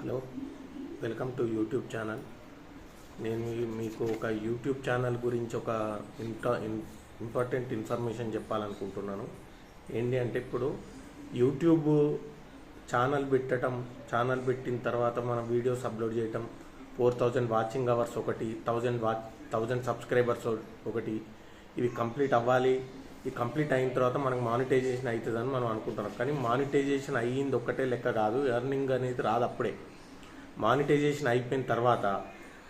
Hello welcome to YouTube channel. నేను మీకు ఒక యూట్యూబ్ ఛానల్ గురించి ఒక ఇంటా ఇంపార్టెంట్ ఇన్ఫర్మేషన్ చెప్పాలనుకుంటున్నాను. ఏంటి అంటే ఇప్పుడు యూట్యూబ్ ఛానల్ పెట్టడం ఛానల్ పెట్టిన తర్వాత మనం వీడియోస్ అప్లోడ్ చేయటం ఫోర్ థౌజండ్ వాచింగ్ అవర్స్ ఒకటి థౌజండ్ వాచ్ థౌజండ్ సబ్స్క్రైబర్స్ ఒకటి ఇవి కంప్లీట్ అవ్వాలి. ఇది కంప్లీట్ అయిన తర్వాత మనకు మానిటైజేషన్ అవుతుందని మనం అనుకుంటున్నాం. కానీ మానిటైజేషన్ అయ్యింది ఒక్కటే లెక్క కాదు ఎర్నింగ్ అనేది రాదు అప్పుడే. మానిటైజేషన్ అయిపోయిన తర్వాత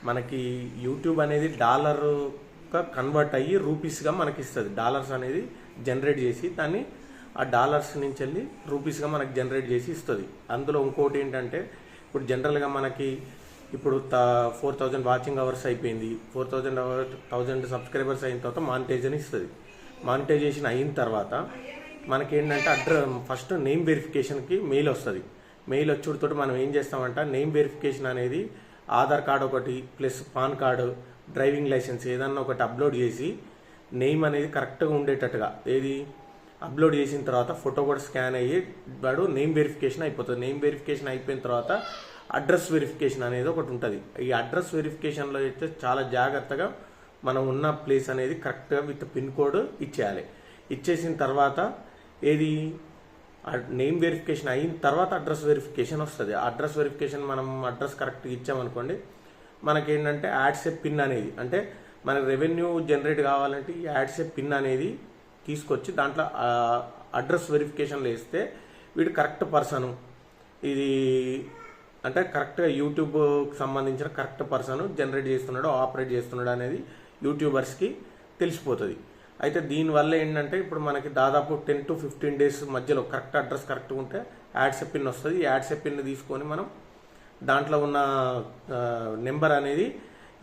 మనకి యూట్యూబ్ అనేది డాలర్గా కన్వర్ట్ అయ్యి రూపీస్గా మనకి ఇస్తుంది డాలర్స్ అనేది జనరేట్ చేసి దాన్ని ఆ డాలర్స్ నుంచి వెళ్ళి రూపీస్గా మనకి జనరేట్ చేసి ఇస్తుంది. అందులో ఇంకోటి ఏంటంటే ఇప్పుడు జనరల్గా మనకి ఇప్పుడు ఫోర్ థౌజండ్ వాచింగ్ అవర్స్ అయిపోయింది. Four thousand hour thousand subscribers అయిన తర్వాత మానిటైజేషన్ ఇస్తుంది. మానిటైజేషన్ అయిన తర్వాత మనకేంటంటే అడ్ర ఫస్ట్ నేమ్ వెరిఫికేషన్కి మెయిల్ వస్తుంది. మెయిల్ వచ్చుడుతో మనం ఏం చేస్తామంటే? నేమ్ వెరిఫికేషన్ అనేది ఆధార్ కార్డు ఒకటి plus PAN card driving licence ఏదన్నా ఒకటి అప్లోడ్ చేసి నేమ్ అనేది కరెక్ట్గా ఉండేటట్టుగా ఏది? అప్లోడ్ చేసిన తర్వాత ఫోటో కూడా స్కాన్ అయ్యి వాడు నేమ్ వెరిఫికేషన్ అయిపోతుంది. నేమ్ వెరిఫికేషన్ అయిపోయిన తర్వాత అడ్రస్ వెరిఫికేషన్ అనేది ఒకటి ఉంటుంది. ఈ అడ్రస్ వెరిఫికేషన్లో అయితే చాలా జాగ్రత్తగా మనం ఉన్న ప్లేస్ అనేది కరెక్ట్గా విత్ పిన్ కోడ్ ఇచ్చేయాలి. ఇచ్చేసిన తర్వాత ఏది? నేమ్ వెరిఫికేషన్ అయిన తర్వాత అడ్రస్ వెరిఫికేషన్ వస్తుంది. అడ్రస్ వెరిఫికేషన్ మనం అడ్రస్ కరెక్ట్గా ఇచ్చామనుకోండి మనకేంటంటే యాడ్సెప్ పిన్ అనేది అంటే మనకి రెవెన్యూ జనరేట్ కావాలంటే ఈ యాడ్సెప్ పిన్ అనేది తీసుకొచ్చి దాంట్లో అడ్రస్ వెరిఫికేషన్లో వేస్తే వీడు కరెక్ట్ పర్సను ఇది అంటే కరెక్ట్గా యూట్యూబ్కి సంబంధించిన కరెక్ట్ పర్సన్ జనరేట్ చేస్తున్నాడు ఆపరేట్ చేస్తున్నాడు అనేది యూట్యూబర్స్కి తెలిసిపోతుంది. అయితే దీనివల్ల ఏంటంటే ఇప్పుడు మనకి దాదాపు టెన్ టు ఫిఫ్టీన్ డేస్ మధ్యలో కరెక్ట్ అడ్రస్ కరెక్ట్గా ఉంటే యాడ్సెప్ పిన్ వస్తుంది. ఈ పిన్ తీసుకొని మనం దాంట్లో ఉన్న నెంబర్ అనేది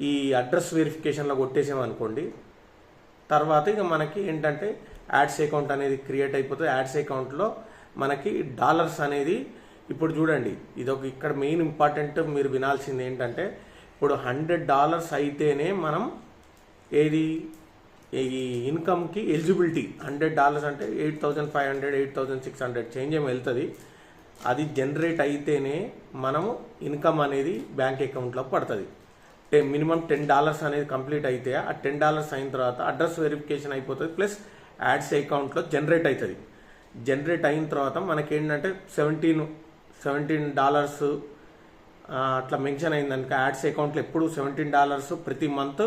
ఈ అడ్రస్ వెరిఫికేషన్లో కొట్టేసామనుకోండి తర్వాత ఇక మనకి ఏంటంటే యాడ్స్ అకౌంట్ అనేది క్రియేట్ అయిపోతుంది. యాడ్స్ అకౌంట్లో మనకి డాలర్స్ అనేది ఇప్పుడు చూడండి ఇది ఒక ఇక్కడ మెయిన్ ఇంపార్టెంట్ మీరు వినాల్సింది ఏంటంటే ఇప్పుడు హండ్రెడ్ డాలర్స్ అయితేనే మనం ఏది? ఈ ఇన్కమ్కి ఎలిజిబిలిటీ హండ్రెడ్ డాలర్స్ అంటే eight thousand five hundred eight thousand six hundred change ఏమి వెళ్తుంది? అది జనరేట్ అయితేనే మనము ఇన్కమ్ అనేది బ్యాంక్ అకౌంట్లో పడుతుంది. టెన్ మినిమం టెన్ డాలర్స్ అనేది కంప్లీట్ అయితే ఆ టెన్ డాలర్స్ అయిన తర్వాత అడ్రస్ వెరిఫికేషన్ అయిపోతుంది ప్లస్ యాడ్స్ అకౌంట్లో జనరేట్ అవుతుంది జనరేట్ అయిన తర్వాత మనకేంటంటే సెవెంటీన్ సెవెంటీన్ డాలర్స్ అట్లా మెన్షన్ అయిందనుక యాడ్స్ అకౌంట్లో ఎప్పుడు సెవెంటీన్ డాలర్స్ ప్రతి మంత్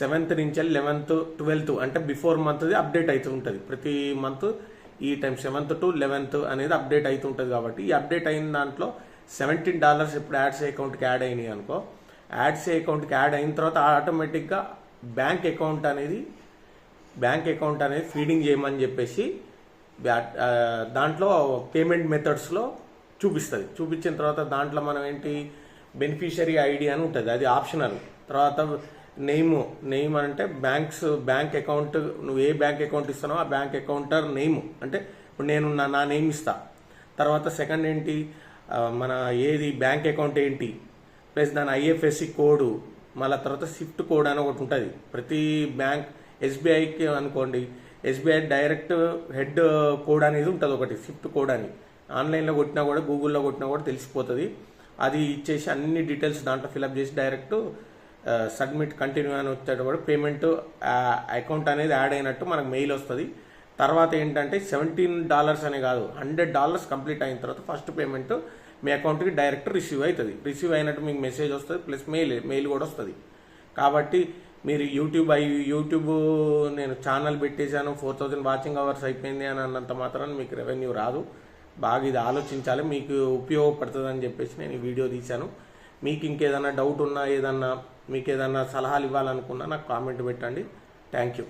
సెవెంత్ నుంచి లెవెన్త్ ట్వెల్త్ అంటే బిఫోర్ మంత్ది అప్డేట్ అవుతూ ఉంటుంది. ప్రతి మంత్ ఈ టైం సెవెంత్ టు లెవెన్త్ అనేది అప్డేట్ అవుతుంటుంది కాబట్టి ఈ అప్డేట్ అయిన దాంట్లో సెవెంటీన్ డాలర్స్ ఇప్పుడు యాడ్స్ అకౌంట్కి యాడ్ అయినాయి అనుకో యాడ్స్ అకౌంట్కి యాడ్ అయిన తర్వాత ఆటోమేటిక్గా బ్యాంక్ అకౌంట్ అనేది బ్యాంక్ అకౌంట్ అనేది ఫీడింగ్ చేయమని చెప్పేసి దాంట్లో పేమెంట్ మెథడ్స్లో చూపిస్తుంది. చూపించిన తర్వాత దాంట్లో మనం ఏంటి బెనిఫిషరీ ఐడి అని ఉంటుంది. అది ఆప్షనల్. తర్వాత నేమ్ నేమ్ అంటే బ్యాంక్స్ బ్యాంక్ అకౌంట్ నువ్వు ఏ బ్యాంక్ అకౌంట్ ఇస్తున్నావో ఆ బ్యాంక్ అకౌంటర్ నేమ్. అంటే ఇప్పుడు నేను నా నా నేమ్ ఇస్తా. తర్వాత సెకండ్ ఏంటి? మన ఏది బ్యాంక్ అకౌంట్ ఏంటి? ప్లస్ దాని ఐఎఫ్ఎస్సి కోడ్ మళ్ళీ తర్వాత స్విఫ్ట్ కోడ్ అని ఒకటి ఉంటుంది. ప్రతి బ్యాంక్ ఎస్బీఐకి అనుకోండి ఎస్బీఐ డైరెక్ట్ హెడ్ కోడ్ అనేది ఉంటుంది ఒకటి స్విఫ్ట్ కోడ్ అని. ఆన్లైన్లో కొట్టినా కూడా గూగుల్లో కొట్టినా కూడా తెలిసిపోతుంది. అది ఇచ్చేసి అన్ని డీటెయిల్స్ దాంట్లో ఫిలప్ చేసి డైరెక్ట్ సబ్మిట్ కంటిన్యూ అని వచ్చేటప్పుడు పేమెంట్ అకౌంట్ అనేది యాడ్ అయినట్టు మనకు మెయిల్ వస్తుంది. తర్వాత ఏంటంటే సెవెంటీన్ డాలర్స్ అనే కాదు హండ్రెడ్ డాలర్స్ కంప్లీట్ అయిన తర్వాత ఫస్ట్ పేమెంట్ మీ అకౌంట్కి డైరెక్ట్ రిసీవ్ అవుతుంది రిసీవ్ అయినట్టు మీకు మెసేజ్ వస్తుంది ప్లస్ మెయిల్ మెయిల్ కూడా వస్తుంది. కాబట్టి మీరు యూట్యూబ్ అయి యూట్యూబ్ నేను ఛానల్ పెట్టేశాను ఫోర్ థౌజండ్ వాచింగ్ అవర్స్ అయిపోయింది అని అన్నంత మాత్రాన్ని మీకు రెవెన్యూ రాదు. బాగా ఇది ఆలోచించాలి మీకు ఉపయోగపడుతుంది అని చెప్పేసి నేను ఈ వీడియో తీశాను. మీకు ఇంకేదన్నా డౌట్ ఉన్నా ఏదన్నా మీకు ఏదన్నా సలహాలు ఇవ్వాలనుకున్నా నాకు కామెంట్ పెట్టండి. Thank you